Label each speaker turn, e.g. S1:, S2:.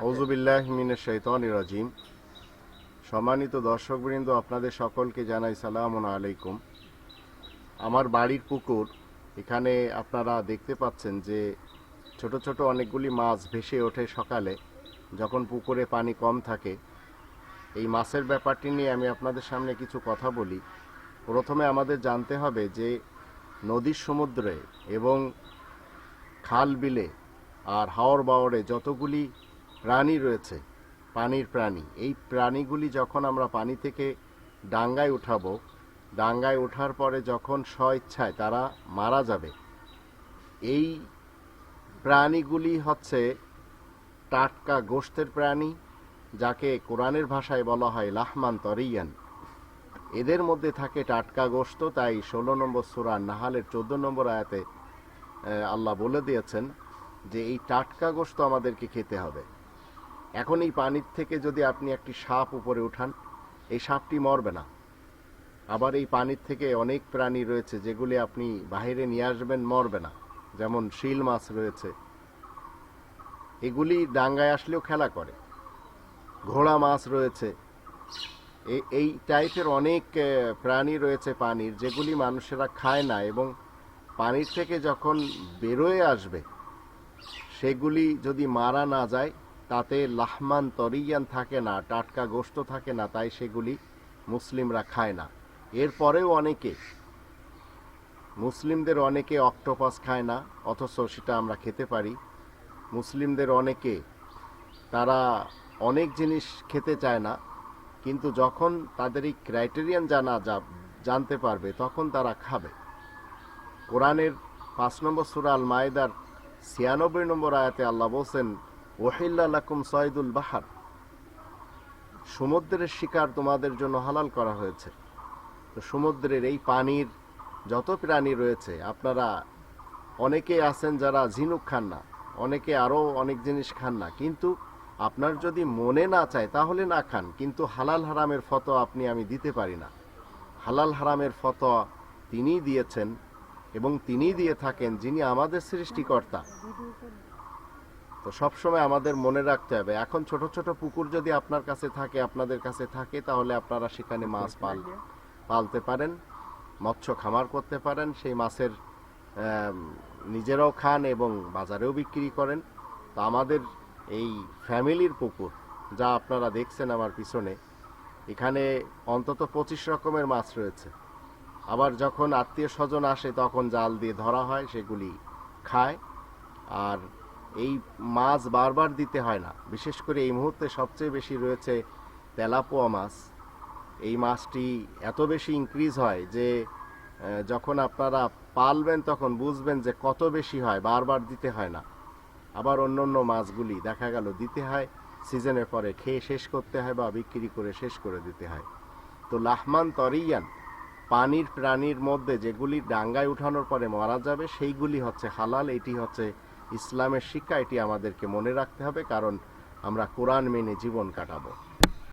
S1: আউজুবিল্লাহ মিনের শৈতন রাজিম। সম্মানিত দর্শকবৃন্দ, আপনাদের সকলকে জানাই সালাম আলাইকুম। আমার বাড়ির পুকুর, এখানে আপনারা দেখতে পাচ্ছেন যে ছোট ছোট অনেকগুলি মাছ ভেসে ওঠে সকালে। যখন পুকুরে পানি কম থাকে, এই মাছের ব্যাপারটি নিয়ে আমি আপনাদের সামনে কিছু কথা বলি। প্রথমে আমাদের জানতে হবে যে নদীর সমুদ্রে এবং খাল বিলে আর হাওর বাওরে যতগুলি প্রাণী রয়েছে, পানির প্রাণী। এই প্রাণীগুলি যখন আমরা পানি থেকে ডাঙ্গায় উঠাবো, ডাঙ্গায় ওঠার পরে যখন স্বইচ্ছায় তারা মারা যাবে। এই প্রাণীগুলি হচ্ছে টাটকা গোষ্ঠের প্রাণী, যাকে কোরআনের ভাষায় বলা হয় লাহমান তরিয়ান। এদের মধ্যে থাকে টাটকা গোশত তাই ষোলো নম্বর সুরা নাহালের চোদ্দ নম্বর আয়াতে আল্লাহ বলে দিয়েছেন যে এই টাটকা গোশত আমাদেরকে খেতে হবে। এখন এই পানির থেকে যদি আপনি একটি সাপ উপরে উঠান, এই সাপটি মরবে না। আবার এই পানির থেকে অনেক প্রাণী রয়েছে যেগুলি আপনি বাইরে নিয়ে আসবেন, মরবে না। যেমন শিল মাছ রয়েছে। এগুলি ডাঙ্গায় আসলেও খেলা করে। ঘোড়া মাছ রয়েছে। এই টাইপের অনেক প্রাণী রয়েছে পানির যেগুলি মানুষেরা খায় না এবং পানির থেকে যখন বেরোয় আসবে, সেগুলি যদি মারা না যায় তাতে লাহমান তরিয়ান থাকে না, টাটকা গোশত থাকে না, তাই সেগুলি মুসলিমরা খায় না। এরপরেও অনেকে, মুসলিমদের অনেকে অক্টোপাস খায় না, অথচ সেটা আমরা খেতে পারি। মুসলিমদের অনেকে, তারা অনেক জিনিস খেতে চায় না, কিন্তু যখন তাদের এই ক্রাইটেরিয়ান জানা যা, জানতে পারবে, তখন তারা খাবে। কোরআনের পাঁচ নম্বর সুরা আল মায়েদার ছিয়ানব্বই নম্বর আয়াতে আল্লাহ বলছেন ওহিল্লা লাকুম বাহার। সমুদ্রের শিকার তোমাদের জন্য হালাল করা হয়েছে। তো সমুদ্রের এই পানির যত প্রাণী রয়েছে, আপনারা অনেকে আছেন যারা ঝিনুক খান না, অনেকে আরও অনেক জিনিস খান না, কিন্তু আপনার যদি মনে না চায় তাহলে না খান, কিন্তু হালাল হারামের ফতো আপনি আমি দিতে পারি না। হালাল হারামের ফতোয়া তিনিই দিয়েছেন এবং তিনিই দিয়ে থাকেন যিনি আমাদের সৃষ্টিকর্তা। তো সবসময় আমাদের মনে রাখতে হবে। এখন ছোট ছোট পুকুর যদি আপনার কাছে থাকে আপনাদের কাছে থাকে তাহলে আপনারা সেখানে মাছ পাল পালতে পারেন মৎস্য খামার করতে পারেন সেই মাছের নিজেরাও খান এবং বাজারেও বিক্রি করেন। তো আমাদের এই ফ্যামিলির পুকুর যা আপনারা দেখছেন আমার পিছনে এখানে অন্তত পঁচিশ রকমের মাছ রয়েছে। আবার যখন আত্মীয় স্বজন আসে তখন জাল দিয়ে ধরা হয় সেগুলি খায়। আর এই মাছ বারবার দিতে হয় না। বিশেষ করে এই মুহূর্তে সবচেয়ে বেশি রয়েছে তেলাপোয়া মাছ। এই মাছটি এত বেশি ইনক্রিজ হয় যে যখন আপনারা পালবেন তখন বুঝবেন যে কত বেশি হয়, বারবার দিতে হয় না। আবার অন্য অন্য মাছগুলি দেখা গেল দিতে হয় সিজনের পরে খেয়ে শেষ করতে হয় বা বিক্রি করে শেষ করে দিতে হয়। তো লাহমান তরিয়ান, পানির প্রাণীর মধ্যে যেগুলি ডাঙ্গায় উঠানোর পরে মারা যাবে, সেইগুলি হচ্ছে হালাল, এটি হচ্ছে ইসলামের শিক্ষা এটি আমাদেরকে মনে রাখতে হবে কারণ আমরা কোরআন মেনে জীবন কাটাবো।